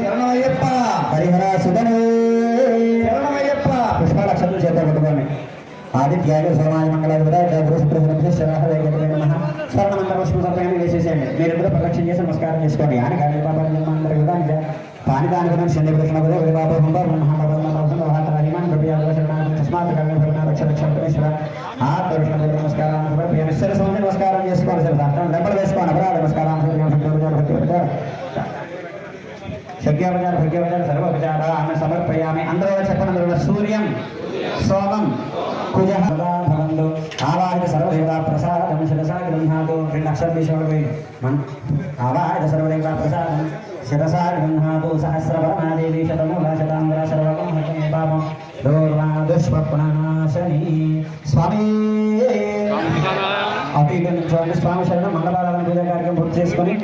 శరణమయ్యప్ప. హరిహర సుధనే. శరణమయ్యప్ప. పుష్పాల అక్షరం చేత పట్టుకోండి ఆదిత్యాలు సోమాయ మంగళాలు కూడా స్వర్ణమంత్ర పుష్ప సమయాన్ని వేసేసేయండి. మీరు కూడా ప్రదక్షిణ చేసి నమస్కారం చేసుకోండి. అని కానీ పాపాలు జన్మాంతర యుగానికి పాని దాని గురించి శని కృష్ణ గురు వివాహ హుంబర్ మహాభవన్ తస్మాత్ కళ్యాణ భవన రక్ష రక్ష పరమేశ్వర ఆ కృష్ణ గురు నమస్కారం నిశ్చల సమయం నమస్కారం చేసుకోండి సార్ సార్ డబ్బులు వేసుకోండి అపరాధ నమస్కారం శక్యోపచార భగ్యోపచార సర్వోపచార ఆమె సమర్పయామి. అందరూ చెప్పండి అందరూ? సూర్యం సోమం కుజ. భవంతు ఆవాహిత సర్వదేవతా ప్రసాదం శిరసా గృహాతు రెండు అక్షరం తీసుకోండి మన ఆవాహిత సర్వదేవతా ప్రసాదం శిరసా గృహాతు సహస్రవర్ణాదేవి శతమూల శతాంధ్ర సర్వకం హతం పాపం. దూర్వా దుష్పనాశని స్వామి నుంచి స్వామి శరణం మంగళవారం పూజా కార్యక్రమం పూర్తి చేసుకొని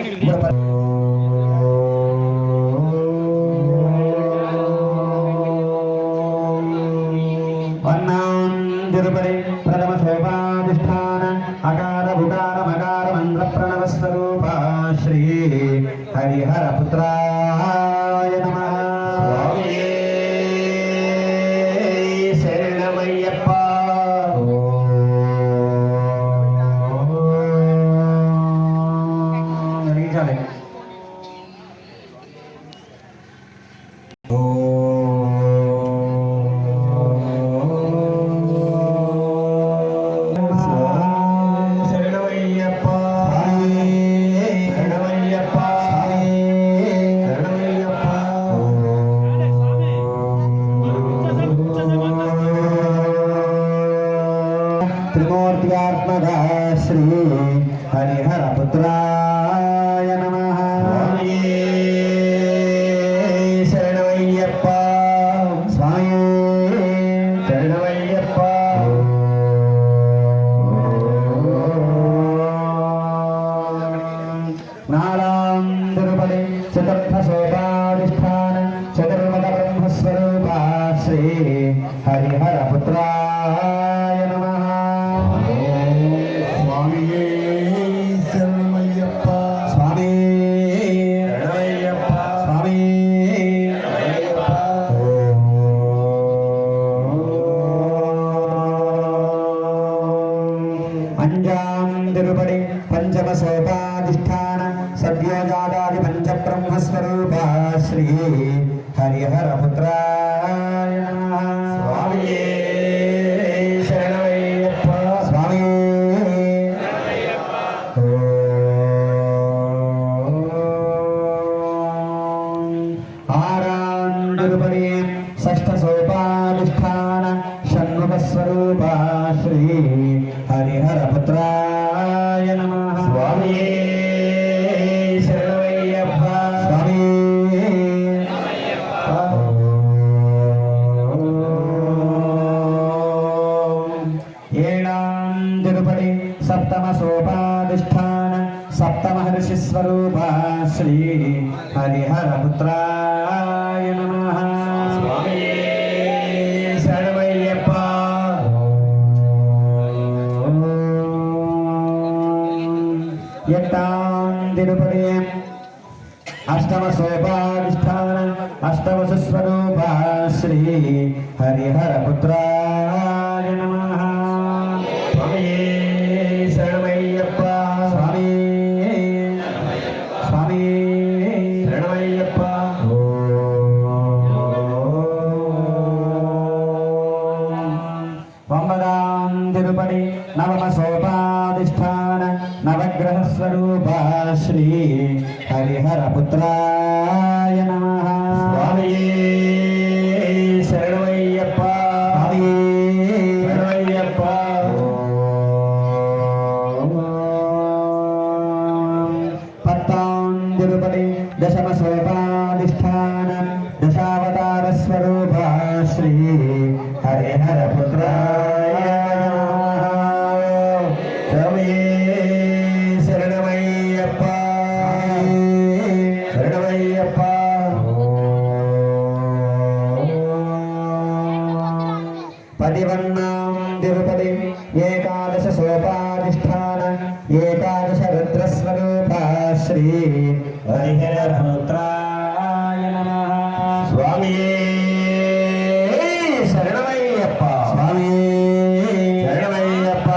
శ్రీ హరిహర పుత్రాయ తిరుపడి అష్టమ శోభాధిష్టాన అష్టమ సుస్వరూప శ్రీ హరిహర పుత్రాయ నమ శరణమయ్యప్ప స్వామి స్వామి శరణమయ్యప్ప వంబదాం తిరుపడి నవమ శోభాధిష్టాన నవగ్రహ స్వరూప శ్రీ హరిహర పుత్రాయ నమ తిరుపతి ఏకాదశ సోపాధిష్టాన ఏకాదశ రుద్రస్వరూప శ్రీ హరిహరపుత్రాయ నమః. స్వామియే శరణమయ్యప్ప. స్వామి శరణమయ్యప్ప.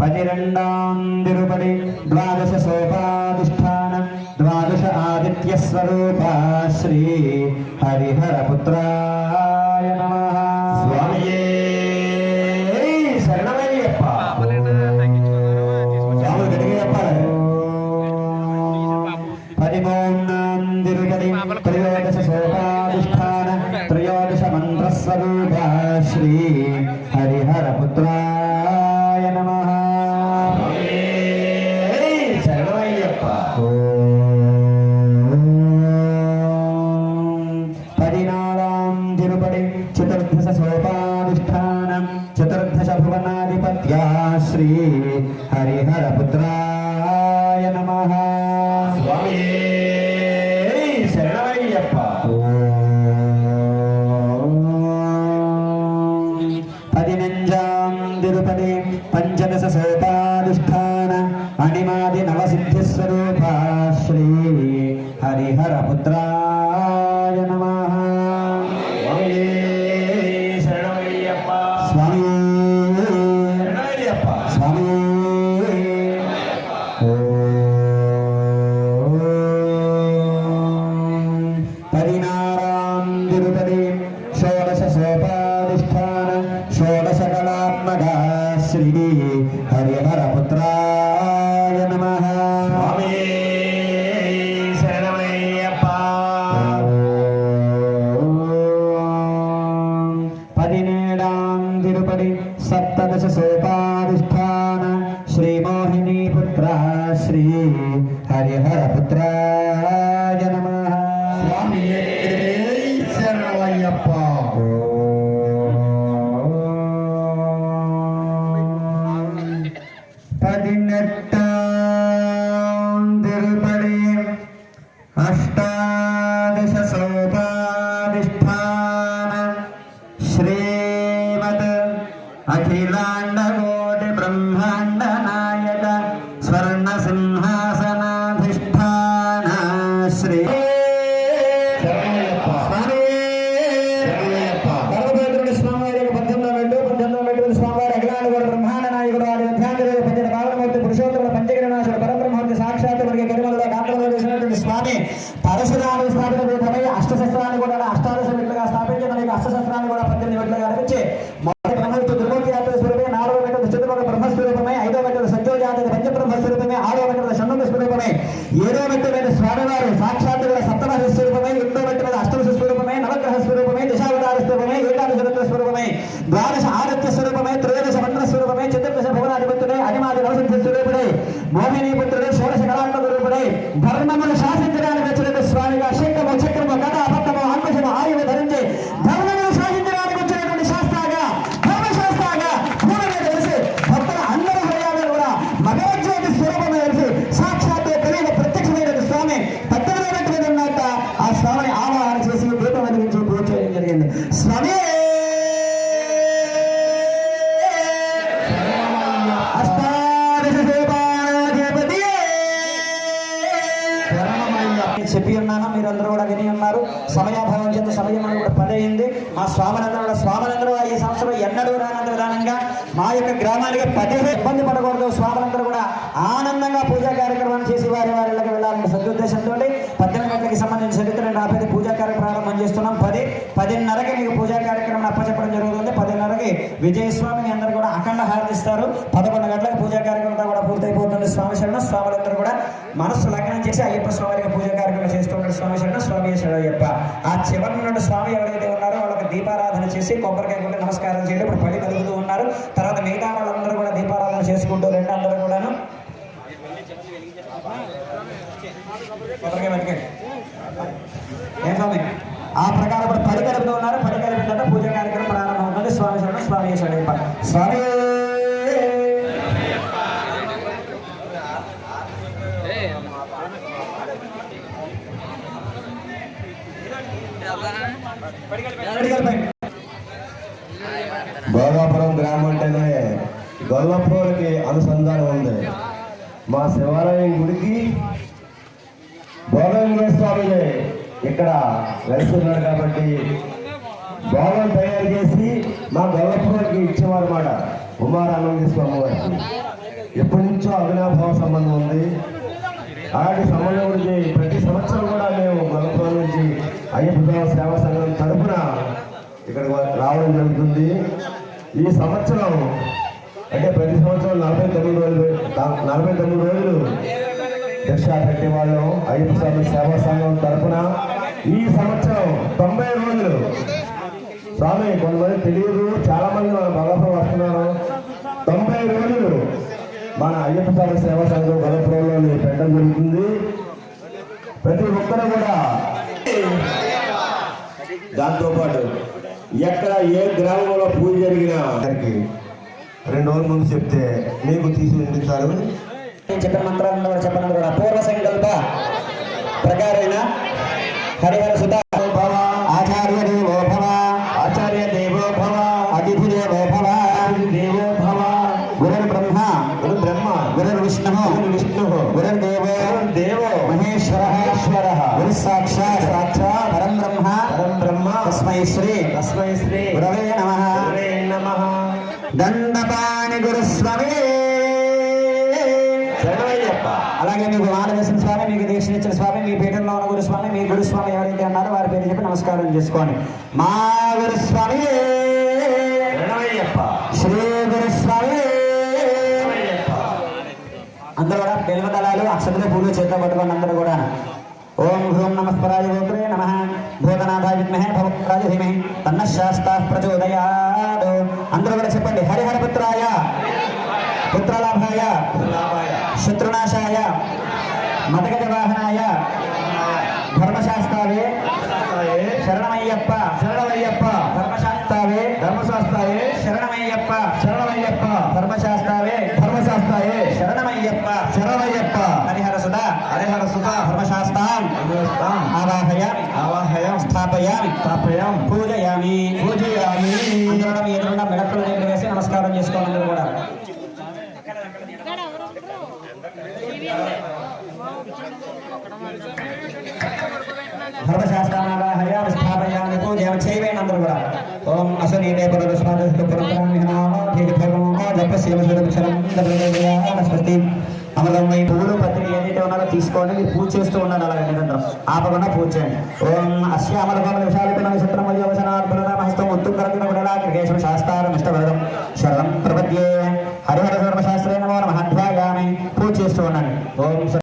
పనిరెండాం తిరుపడి ద్వాదశ సోపాధిష్టానం ద్వాదశ ఆదిత్య స్వరూప శ్రీ హరిహరపుత్రాయ పదినేడాం తిరుపతి సప్తదశ సోపాధిష్టాన శ్రీ మోహిని పుత్ర శ్రీ హరిహరపుత్రాయ స్వరూపమే ఏకాదశ రత్న స్వరూపమే ద్వాదశ ఆదిత్య స్వరూపమే త్రయోదశ మంత్ర స్వరూపమే చతుర్దశ భువనాధిపతుడే అనిమాది నవసిద్ధ స్వరూపుడే మోహిని పుత్రుడే షోడశ కళాత్మక రూపుడే ధర్మమును గ్రామానికి పదిహేను ఇబ్బంది పడకూడదు. స్వాములందరూ కూడా ఆనందంగా పూజా కార్యక్రమాలు చేసి వారి వారి ఇళ్ళకి వెళ్ళాలనే సదుద్దేశంతో పద్దెనిమిది గంటలకి సంబంధించిన చరిత్ర రాబోయే పూజా కార్యక్రమం ప్రారంభం చేస్తున్నాం. పది పదిన్నరకి మీకు పూజా కార్యక్రమం అప్పచెప్పడం జరుగుతుంది. పదిన్నరకి విజయస్వామిని అందరూ కూడా అఖండ హారతిస్తారు. పదకొండు గంటలకు పూజా కార్యక్రమం కూడా పూర్తయిపోతుంది. స్వామి శరణ స్వాములందరూ కూడా మనస్సు లగ్నం చేసి అయ్యప్ప స్వామి పూజా కార్యక్రమం చేస్తున్నారు స్వామి శరణం స్వామి శరణం ఆ చివరి నుండి స్వామి ఎవరైతే ఉన్నారో వాళ్ళకి దీపారాధన చేసి కొబ్బరికాయ కొట్టి నమస్కారం చేయండి ఇప్పుడు పడి కలుగుతూ ఉన్నారు. తర్వాత మిగతా వాళ్ళందరూ కూడా దీపారాధన చేసుకుంటూ రెండు అందరూ కూడాను. ఆ ప్రకారం ఇప్పుడు పడి కలుపుతూ ఉన్నారు. పడి కలిపిన తర్వాత పూజ కార్యక్రమం ప్రారంభం అవుతుంది. స్వామి శరణం స్వామి శరణం స్వామి! గోదాపురం గ్రామం అంటేనే గొల్లపూర్కి అనుసంధానం ఉంది. మా శివాలయం గుడికి భోగలింగ స్వామిని ఇక్కడ వెళ్తున్నాడు ఉన్నాడు కాబట్టి భోగం తయారు చేసి మా గొల్లపురానికి ఇచ్చేవారు మాట ఉమారానంద స్వామి వారికి ఎప్పటి నుంచో అవినాభావ సంబంధం ఉంది. అలాంటి సంబంధం గురించి ప్రతి సంవత్సరం కూడా మేము గొల్లపురం నుంచి అయ్యప్ప సేవా సంఘం తరపున ఇక్కడ రావడం జరుగుతుంది. ఈ సంవత్సరం అంటే ప్రతి సంవత్సరం నలభై తొమ్మిది రోజులు నలభై తొమ్మిది రోజులు దీక్ష పెట్టేవాళ్ళం అయ్యప్ప స్వామి సేవా సంఘం తరపున ఈ సంవత్సరం తొంభై రోజులు. స్వామి కొంతమంది తెలియదు చాలా మంది మన బలపురం వస్తున్నారు. తొంభై రోజులు మన అయ్యప్ప స్వామి సేవా సంఘం బలపురంలో పెట్టడం జరుగుతుంది. ప్రతి ఒక్కరు కూడా దాంతోపాటు ఎక్కడ ఏ గ్రామంలో పూజ జరిగినా రెండు రోజుల ముందు చెప్తే మీకు తీసి వినిపిస్తారు నేను చెప్పిన మంత్రాలను కూడా చెప్పను కూడా. పూర్వ సంకల్ప ప్రకారేణ హరిహర సుత గురవే నమ. దండపాణి గురుస్వామి. అలాగే మీకు మాలవేసిన స్వామి మీకు దీక్షనిచ్చిన స్వామి మీ పీఠంలో ఉన్న గురుస్వామి మీ గురుస్వామి ఎవరైతే ఉన్నారో వారి పేరు చెప్పి నమస్కారం చేసుకోండి. మా గురుస్వామి. శ్రీ గురుస్వామి అందరూ కూడా బెల్వ దళాలు అక్షతలు పూలు చేతిలో పట్టుకోండి అందరూ కూడా. ఓం హ్రూం నమస్పరాయ గోత్రే నమ. భూతనాథాయ విద్మహే భవత్రాయ ధీమహి. శాస్తా ప్రచోదయాదు అందరూ కూడా చెప్పండి. హరిహర పుత్రాయ. పుత్రలాభాయ. లాభాయ శత్రునాశాయ. మతగజ వాహనాయ. ధర్మశాస్త్రావే శరణమయ్యప్ప. శరణమయ్యప్ప. ధర్మశాస్త్రావే ధర్మశాస్త్రాయే శరణమయ్యప్ప. శరణమయ్యప్ప. ధర్మశాస్త్రావే ధర్మశాస్త్రాయే శరణమయ్యప్ప. శరణమయ్యప్ప. హరిహర సుధా. హరిహర సుత ధర్మశాస్త్రాం ఆవాహయం. స్థాపయామి స్థాపయం పూజయామి పూజయామి అందరం ఎదురున్న మెడక్కుల దగ్గర వేసి నమస్కారం అందరూ కూడా ధర్మశాస్త్రానావాహయామి స్థాపయామి పూజయామి చేయవేయండి అందరూ కూడా ఓం అసనీతే పురుషస్మాదస్తు పురంతరామి నామ భేదభర్మో జపస్యమశరం స్వస్తి అమలమై పువ్వులు పత్రి ఏదైతే ఉన్నారో తీసుకోండి. మీరు పూజ చేస్తూ ఉన్నాను అలాగే నిరంతరం. ఆపకుండా పూజ చేయండి. ఓం అస్య అమలకమల విశాలిత నక్షత్రం వయోవసనాత్మహస్తం ఉత్తుంగరగిన గుడలా క్రికేశం శాస్త్రం ఇష్టవరం శరణం ప్రపద్యే. హరిహర ధర్మశాస్త్రే నమో నమః. పూజ చేస్తూ ఉన్నాను ఓం